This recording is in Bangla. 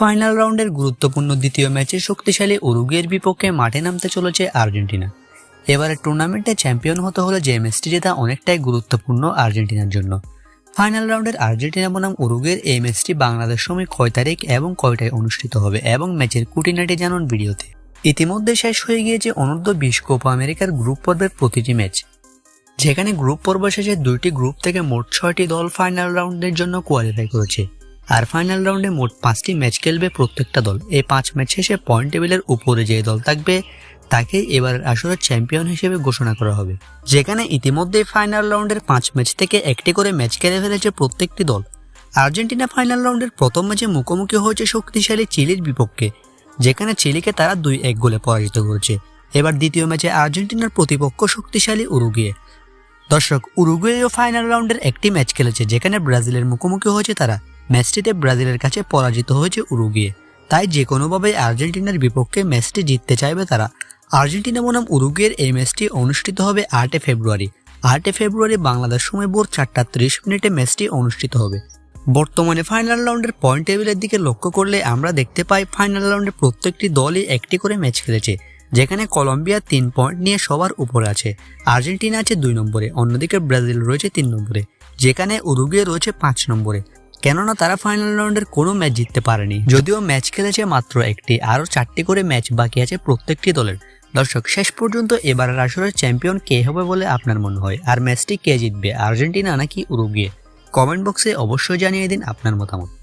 ফাইনাল রাউন্ডের গুরুত্বপূর্ণ দ্বিতীয় ম্যাচে শক্তিশালী উরুগুয়ের বিপক্ষে মাঠে নামতে চলেছে আর্জেন্টিনা। এবারে টুর্নামেন্টে চ্যাম্পিয়ন হতে হলে যে ম্যাচটি জেতা অনেকটাই গুরুত্বপূর্ণ আর্জেন্টিনার জন্য। ফাইনাল রাউন্ডের আর্জেন্টিনা বনাম উরুগুয়ের এই ম্যাচটি বাংলাদেশ সময় কয় তারিখ এবং কয়টায় অনুষ্ঠিত হবে এবং ম্যাচের কুটিনাটি জানুন ভিডিওতে। ইতিমধ্যে শেষ হয়ে গিয়েছে অনূর্ধ্ব বিশ কোপা আমেরিকার গ্রুপ পর্বের প্রতিটি ম্যাচ। যেখানে গ্রুপ পর্ব শেষে দুইটি গ্রুপ থেকে মোট ছয়টি দল ফাইনাল রাউন্ডের জন্য কোয়ালিফাই করেছে। আর ফাইনাল রাউন্ডে মোট পাঁচটি ম্যাচ খেলবে প্রত্যেকটা দল। এই পাঁচ ম্যাচ শেষে পয়েন্ট টেবিলের উপরে যে দল থাকবে, তাকে এবার আসরের চ্যাম্পিয়ন হিসেবে ঘোষণা করা হবে। যেখানে ইতিমধ্যেই ফাইনাল রাউন্ডের পাঁচ ম্যাচ থেকে একটি করে ম্যাচ খেলে ফেলেছে প্রত্যেকটি দল। আর্জেন্টিনা ফাইনাল রাউন্ডের প্রথম ম্যাচে মুখোমুখি হয়েছে শক্তিশালী চিলির বিপক্ষে, যেখানে চিলিকে তারা দুই এক গোলে পরাজিত করেছে। এবার দ্বিতীয় ম্যাচে আর্জেন্টিনার প্রতিপক্ষ শক্তিশালী উরুগুয়ে। দর্শক, উরুগুয়েও ফাইনাল রাউন্ডের একটি ম্যাচ খেলেছে, যেখানে ব্রাজিলের মুখোমুখি হয়েছে তারা। ম্যাচটিতে ব্রাজিলের কাছে পরাজিত হয়েছে উরুগুয়ে। তাই যে কোনোভাবেই আর্জেন্টিনার বিপক্ষে ম্যাচটি জিততে চাইবে তারা। আর্জেন্টিনা বনাম উরুগুয়ের এই ম্যাচটি অনুষ্ঠিত হবে আটে ফেব্রুয়ারি। আটে ফেব্রুয়ারি বাংলাদেশ সময় ভোর চারটা ত্রিশ মিনিটে ম্যাচটি অনুষ্ঠিত হবে। বর্তমানে ফাইনাল রাউন্ডের পয়েন্ট টেবিলের দিকে লক্ষ্য করলে আমরা দেখতে পাই ফাইনাল রাউন্ডে প্রত্যেকটি দলই একটি করে ম্যাচ খেলেছে, যেখানে কলম্বিয়া তিন পয়েন্ট নিয়ে সবার উপরে আছে। আর্জেন্টিনা আছে দুই নম্বরে, অন্যদিকে ব্রাজিল রয়েছে তিন নম্বরে, যেখানে উরুগুয়ে রয়েছে পাঁচ নম্বরে। কেননা তারা ফাইনাল রাউন্ডের কোনো ম্যাচ জিততে পারেনি। যদিও ম্যাচ খেলেছে মাত্র একটি, আরও চারটি করে ম্যাচ বাকি আছে প্রত্যেকটি দলের। দর্শক, শেষ পর্যন্ত এবারের আসরের চ্যাম্পিয়ন কে হবে বলে আপনার মনে হয়? আর ম্যাচটি কে জিতবে, আর্জেন্টিনা নাকি উরুগুয়ে? কমেন্ট বক্সে অবশ্যই জানিয়ে দিন আপনার মতামত।